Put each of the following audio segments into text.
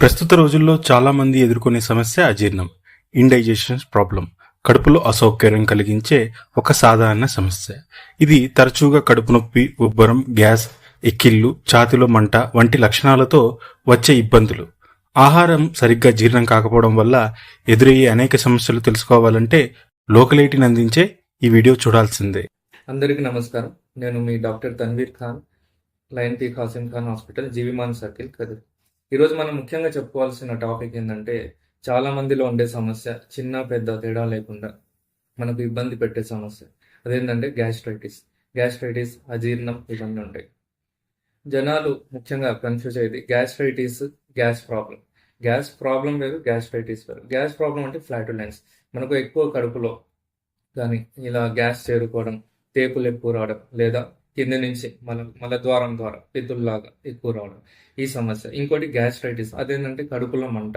ప్రస్తుత రోజుల్లో చాలామంది ఎదుర్కొనే సమస్య అజీర్ణం ఇండైజెషన్ ప్రాబ్లం కడుపులో అసౌకర్యం కలిగించే ఒక సాధారణ సమస్య. ఇది తరచుగా కడుపు నొప్పి ఉబ్బరం గ్యాస్ ఎక్కిళ్ళు ఛాతిలో మంట వంటి లక్షణాలతో వచ్చే ఇబ్బందులు. ఆహారం సరిగ్గా జీర్ణం కాకపోవడం వల్ల ఎదురయ్యే అనేక సమస్యలు తెలుసుకోవాలంటే లోకలైటిని అందించే ఈ వీడియో చూడాల్సిందే. అందరికీ నమస్కారం. నేను మీ doctor Tanveer Khan Lion P Khasim Khan hospital జీవిమాన్ circle Kadiri. ఈరోజు మనం ముఖ్యంగా చెప్పుకోవాల్సిన టాపిక్ ఏంటంటే చాలా మందిలో ఉండే సమస్య చిన్న పెద్ద తేడా లేకుండా మనకు ఇబ్బంది పెట్టే సమస్య. అదేంటంటే గ్యాస్ట్రైటిస్. గ్యాస్ట్రైటిస్ అజీర్ణం ఇవన్నీ ఉంటాయి. జనాలు ముఖ్యంగా కన్ఫ్యూజ్ అయ్యేది gastritis gas problem. Gas problem వేరు గ్యాస్ట్రైటిస్ వేరు. గ్యాస్ ప్రాబ్లం అంటే ఫ్లాటులెన్స్ మనకు ఎక్కువ కడుపులో కానీ ఇలా గ్యాస్ చేరుకోవడం తేపులు ఎక్కువ రావడం లేదా కింద నుంచి మన ద్వారం ద్వారా పిత్తుల్లాగా ఎక్కువ రావడం. ఈ సమస్య. ఇంకోటి గ్యాస్ట్రైటిస్. అదేంటంటే కడుపులో మంట.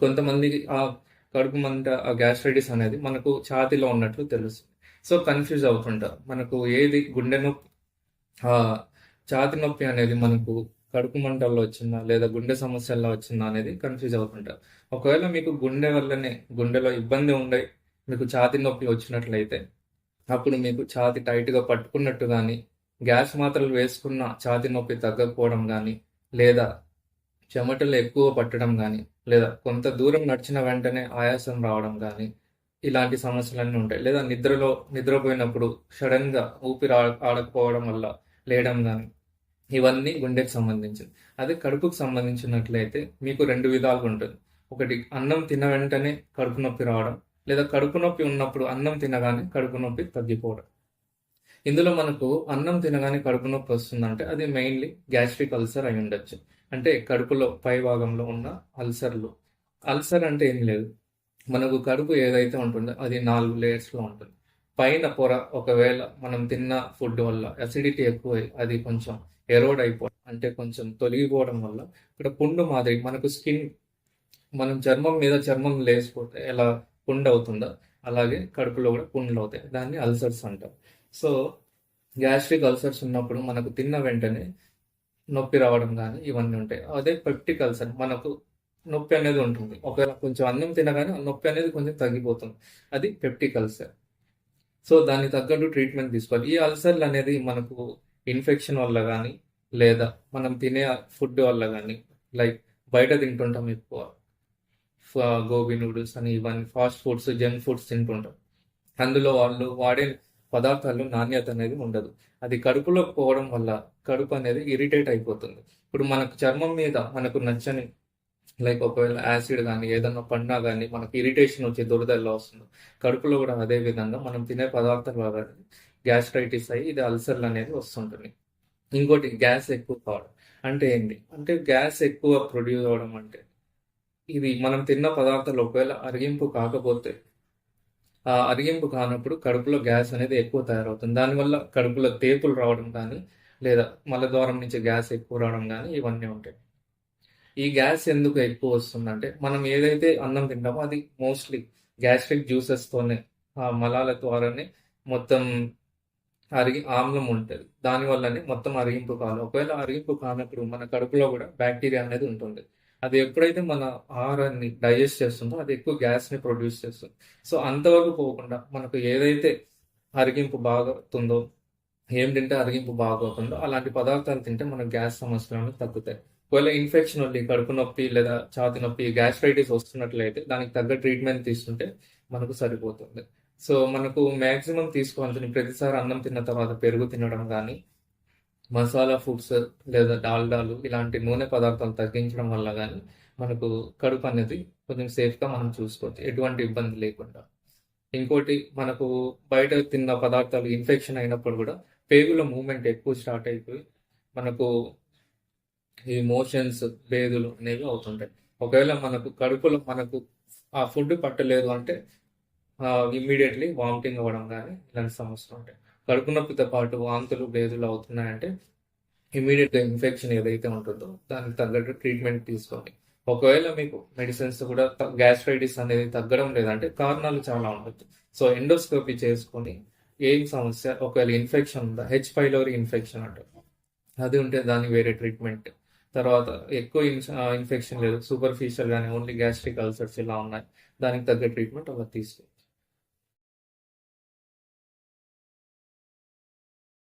కొంతమందికి ఆ కడుపు మంట ఆ గ్యాస్ట్రైటిస్ అనేది మనకు ఛాతీలో ఉన్నట్లు తెలుస్తుంది సో కన్ఫ్యూజ్ అవుతుంటారు. మనకు ఏది గుండె నొప్పి ఆ ఛాతి నొప్పి అనేది మనకు కడుపు మంటల్లో వచ్చిందా లేదా గుండె సమస్యల్లో వచ్చిందా అనేది కన్ఫ్యూజ్ అవుతుంటారు. ఒకవేళ మీకు గుండె వల్లనే గుండెలో ఇబ్బంది ఉండే మీకు ఛాతి నొప్పి వచ్చినట్లయితే అప్పుడు మీకు ఛాతి టైట్గా పట్టుకున్నట్టు కానీ గ్యాస్ మాత్రలు వేసుకున్న ఛాతి నొప్పి తగ్గకపోవడం కానీ లేదా చెమటలు ఎక్కువ పట్టడం కానీ లేదా కొంత దూరం నడిచిన వెంటనే ఆయాసం రావడం కానీ ఇలాంటి సమస్యలన్నీ ఉంటాయి. లేదా నిద్రలో నిద్రపోయినప్పుడు సడన్గా ఊపిరి ఆడకపోవడం వల్ల లేయడం కానీ ఇవన్నీ గుండెకి సంబంధించింది అదే కడుపుకు సంబంధించినట్లయితే మీకు రెండు విధాలుగా ఉంటుంది. ఒకటి అన్నం తిన్న వెంటనే కడుపు నొప్పి రావడం లేదా కడుపు నొప్పి ఉన్నప్పుడు అన్నం తినగానే కడుపు నొప్పి తగ్గిపోవడం. ఇందులో మనకు అన్నం తినగానే కడుపు నొప్పి వస్తుందంటే అది మెయిన్లీ గ్యాస్ట్రిక్ అల్సర్ అయి ఉండొచ్చు. అంటే కడుపులో పై భాగంలో ఉన్న అల్సర్లు. అల్సర్ అంటే ఏం లేదు. మనకు కడుపు ఏదైతే ఉంటుందో అది నాలుగు లేయర్స్లో ఉంటుంది. పైన పొర ఒకవేళ మనం తిన్న ఫుడ్ వల్ల అసిడిటీ ఎక్కువ అది కొంచెం ఎరోడ్ అయిపోవడం అంటే కొంచెం తొలగిపోవడం వల్ల ఇక్కడ పుండు మాదిరి మనకు స్కిన్ మనం చర్మం మీద చర్మం లేసిపోతే ఎలా పుండు అవుతుందో అలాగే కడుపులో కూడా పుండ్లు అవుతాయి దాన్ని అల్సర్స్ అంటారు. సో గ్యాస్ట్రిక్ అల్సర్స్ ఉన్నప్పుడు మనకు తిన్న వెంటనే నొప్పి రావడం కానీ ఇవన్నీ ఉంటాయి. అదే పెప్టిక్ అల్సర్ మనకు నొప్పి అనేది ఉంటుంది. ఒకవేళ కొంచెం అన్నం తినగానే నొప్పి అనేది కొంచెం తగ్గిపోతుంది. అది పెప్టిక్ అల్సర్ సో దానికి తగ్గట్టు ట్రీట్మెంట్ తీసుకోవాలి. ఈ అల్సర్లు అనేది మనకు ఇన్ఫెక్షన్ వల్ల కానీ లేదా మనం తినే ఫుడ్ వల్ల కానీ లైక్ బయట తింటుంటాం ఎక్కువ. గోబీ నూడిల్స్ అని ఇవన్నీ ఫాస్ట్ ఫుడ్స్ జంక్ ఫుడ్స్ తింటుంటాం. అందులో వాళ్ళు వాడే పదార్థాలు నాణ్యత అనేది ఉండదు. అది కడుపులోకి పోవడం వల్ల కడుపు అనేది ఇరిటేట్ అయిపోతుంది. ఇప్పుడు మనకు చర్మం మీద మనకు నచ్చని లైక్ ఒకవేళ యాసిడ్ కానీ ఏదన్నా పడినా కానీ మనకు ఇరిటేషన్ వచ్చి దురదల్లో వస్తుంది. కడుపులో కూడా అదే విధంగా మనం తినే పదార్థాల వల్ల గ్యాస్ట్రైటిస్ అయ్యి ఇది అల్సర్లు అనేది వస్తుంటుంది. ఇంకోటి గ్యాస్ ఎక్కువ కావడం. అంటే ఏంటి అంటే గ్యాస్ ఎక్కువ ప్రొడ్యూస్ అవ్వడం అంటే ఇది మనం తిన్న పదార్థాలు ఒకవేళ అరిగింపు కాకపోతే అరిగింపు కానప్పుడు కడుపులో గ్యాస్ అనేది ఎక్కువ తయారవుతుంది. దానివల్ల కడుపులో తేపులు రావడం కానీ లేదా మలద్వారం నుంచి గ్యాస్ ఎక్కువ రావడం కానీ ఇవన్నీ ఉంటాయి. ఈ గ్యాస్ ఎందుకు ఎక్కువ వస్తుందంటే మనం ఏదైతే అన్నం తింటామో అది మోస్ట్లీ గ్యాస్ట్రిక్ జ్యూసెస్తోనే ఆ మలాల ద్వారానే మొత్తం అరిగి ఆమ్లం ఉంటుంది. దానివల్లనే మొత్తం అరిగింపు కాదు ఒకవేళ అరిగింపు కానప్పుడు మన కడుపులో కూడా బ్యాక్టీరియా అనేది ఉంటుంది. అది ఎప్పుడైతే మన ఆహారాన్ని డైజెస్ట్ చేస్తుందో అది ఎక్కువ గ్యాస్ని ప్రొడ్యూస్ చేస్తుంది. సో అంతవరకు పోకుండా మనకు ఏదైతే అరిగింపు బాగుతుందో ఏం తింటే అరిగింపు బాగవుతుందో అలాంటి పదార్థాలు తింటే మన గ్యాస్ సమస్యలను తగ్గుతాయి. ఒకవేళ ఇన్ఫెక్షన్ ఉంది కడుపు నొప్పి లేదా ఛాతి నొప్పి గ్యాస్ట్రైటిస్ వస్తున్నట్లయితే దానికి తగ్గ ట్రీట్మెంట్ తీసుకుంటే మనకు సరిపోతుంది. సో మనకు మ్యాక్సిమం తీసుకోవాల్సిన ప్రతిసారి అన్నం తిన్న తర్వాత పెరుగు తినడం కానీ మసాలా ఫుడ్స్ లేదా డాల్డాలు ఇలాంటి నూనె పదార్థాలు తగ్గించడం వల్ల కానీ మనకు కడుపు అనేది కొంచెం సేఫ్గా మనం చూసుకోవచ్చు. ఎటువంటి ఇబ్బంది లేకుండా. ఇంకోటి మనకు బయట తిన్న పదార్థాలు ఇన్ఫెక్షన్ అయినప్పుడు కూడా పేగుల మూమెంట్ ఎక్కువ స్టార్ట్ అయిపోయి మనకు ఈ మోషన్స్ భేదులు అనేవి అవుతుంటాయి. ఒకవేళ మనకు కడుపులో మనకు ఆ ఫుడ్ పట్టలేదు అంటే ఇమ్మీడియట్లీ వామిటింగ్ అవ్వడం కానీ ఇలాంటి సమస్యలు ఉంటాయి. కడుపు నొప్పితో పాటు వాంతులు బ్లేజులు అవుతున్నాయంటే ఇమీడియట్గా ఇన్ఫెక్షన్ ఏదైతే ఉంటుందో దానికి తగ్గట్టు ట్రీట్మెంట్ తీసుకోండి. ఒకవేళ మీకు మెడిసిన్స్ కూడా గ్యాస్ట్రైటిస్ అనేది తగ్గడం లేదంటే కారణాలు చాలా ఉండొచ్చు. సో ఎండోస్కోపీ చేసుకొని ఏం సమస్య ఒకవేళ ఇన్ఫెక్షన్ ఉందా హెచ్ పైలోరీ ఇన్ఫెక్షన్ అంటారు. అది ఉంటే దానికి వేరే ట్రీట్మెంట్. తర్వాత ఎక్కువ ఇన్ఫెక్షన్ లేదు. సూపర్ఫిషియల్ కానీ ఓన్లీ గ్యాస్ట్రిక్ అల్సర్స్ ఇలా ఉన్నాయి. దానికి తగ్గ ట్రీట్మెంట్ అలా తీసుకో